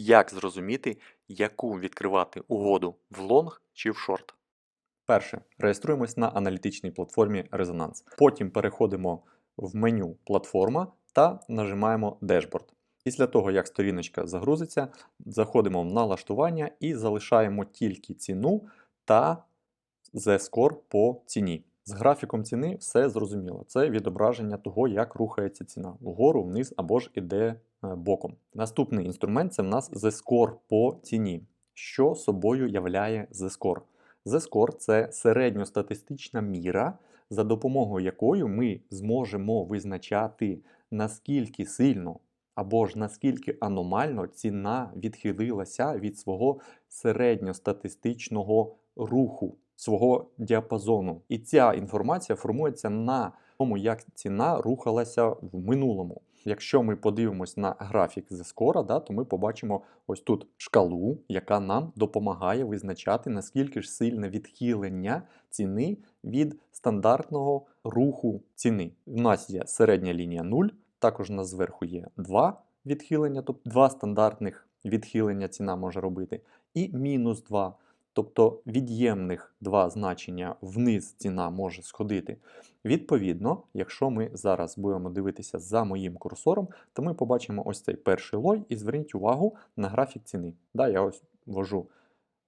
Як зрозуміти, яку відкривати угоду в лонг чи в шорт? Перше. Реєструємось на аналітичній платформі Резонанс. Потім переходимо в меню Платформа та нажимаємо Дешборд. Після того, як сторіночка загрузиться, заходимо в налаштування і залишаємо тільки ціну та Z-Score по ціні. З графіком ціни все зрозуміло. Це відображення того, як рухається ціна вгору, вниз або ж іде е, боком. Наступний інструмент це в нас Z-Score по ціні. Що собою являє Z-Score? Z-Score – це середньостатистична міра, за допомогою якої ми зможемо визначати, наскільки сильно або ж наскільки аномально ціна відхилилася від свого середньостатистичного руху, свого діапазону. І ця інформація формується на тому, як ціна рухалася в минулому. Якщо ми подивимось на графік Z-Score, да, то ми побачимо ось тут шкалу, яка нам допомагає визначати, наскільки ж сильне відхилення ціни від стандартного руху ціни. У нас є середня лінія 0, також у нас зверху є 2 відхилення, тобто 2 стандартних відхилення ціна може робити, і мінус 2. Тобто від'ємних два значення вниз ціна може сходити. Відповідно, якщо ми зараз будемо дивитися за моїм курсором, то ми побачимо ось цей перший лой і зверніть увагу на графік ціни. Да, Я ось ввожу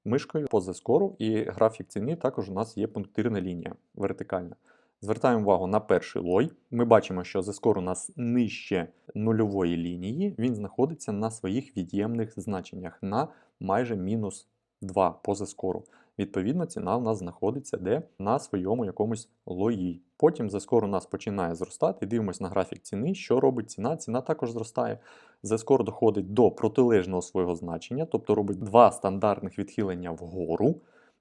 мишкою по зескору, і графік ціни також у нас є пунктирна лінія вертикальна. Звертаємо увагу на перший лой. Ми бачимо, що зескор у нас нижче нульової лінії, він знаходиться на своїх від'ємних значеннях на майже мінус 2 по зескору. Відповідно, ціна у нас знаходиться де на своєму якомусь лої. Потім зескор у нас починає зростати, дивимося на графік ціни, що робить ціна. Ціна також зростає. Зескор доходить до протилежного свого значення, тобто робить два стандартних відхилення вгору,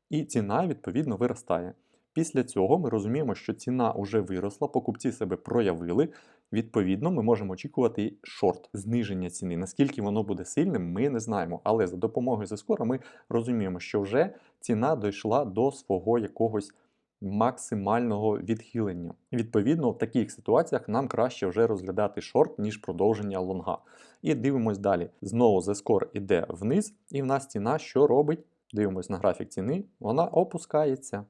і ціна, відповідно, виростає. Після цього ми розуміємо, що ціна вже виросла, покупці себе проявили. Відповідно, ми можемо очікувати шорт, зниження ціни. Наскільки воно буде сильним, ми не знаємо. Але за допомогою зескора ми розуміємо, що вже ціна дійшла до свого якогось максимального відхилення. Відповідно, в таких ситуаціях нам краще вже розглядати шорт, ніж продовження лонга. І дивимось далі. Знову зескор іде вниз, і в нас ціна що робить? Дивимось на графік ціни, вона опускається.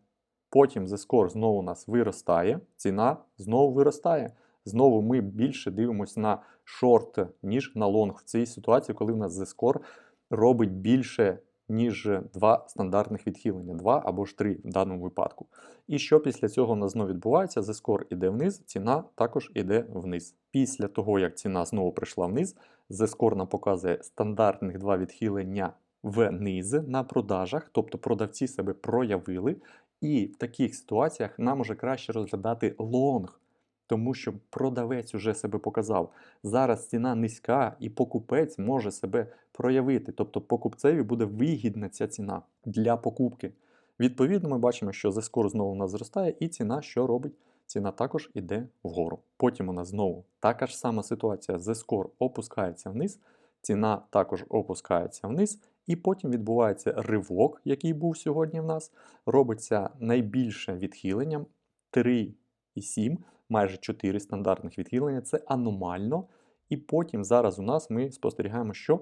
Потім зескор знову у нас виростає, ціна знову виростає. Знову ми більше дивимося на шорт, ніж на лонг в цій ситуації, коли в нас зескор робить більше, ніж два стандартних відхилення, два або ж три в даному випадку. І що після цього у нас знову відбувається? Зескор іде вниз, ціна також іде вниз. Після того, як ціна знову прийшла вниз, зескор нам показує стандартних два відхилення вниз на продажах, тобто продавці себе проявили. І в таких ситуаціях нам уже краще розглядати лонг, тому що продавець уже себе показав. Зараз ціна низька, і покупець може себе проявити. Тобто покупцеві буде вигідна ця ціна для покупки. Відповідно, ми бачимо, що зескор знову у нас зростає, і ціна що робить? Ціна також йде вгору. Потім у нас знову така ж сама ситуація. Зескор опускається вниз, ціна також опускається вниз. І потім відбувається ривок, який був сьогодні в нас. Робиться найбільше відхиленням 3,7, майже 4 стандартних відхилення. Це аномально. І потім зараз у нас ми спостерігаємо, що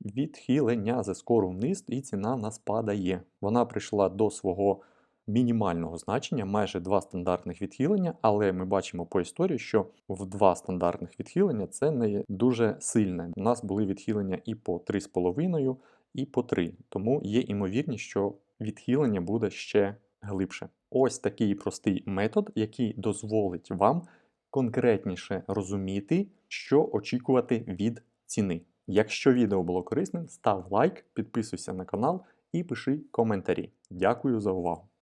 відхилення за скору вниз, і ціна в нас падає. Вона прийшла до свого мінімального значення, майже два стандартних відхилення, але ми бачимо по історії, що в два стандартних відхилення це не дуже сильне. У нас були відхилення і по 3,5 і по 3. Тому є імовірність, що відхилення буде ще глибше. Ось такий простий метод, який дозволить вам конкретніше розуміти, що очікувати від ціни. Якщо відео було корисним, став лайк, підписуйся на канал і пиши коментарі. Дякую за увагу!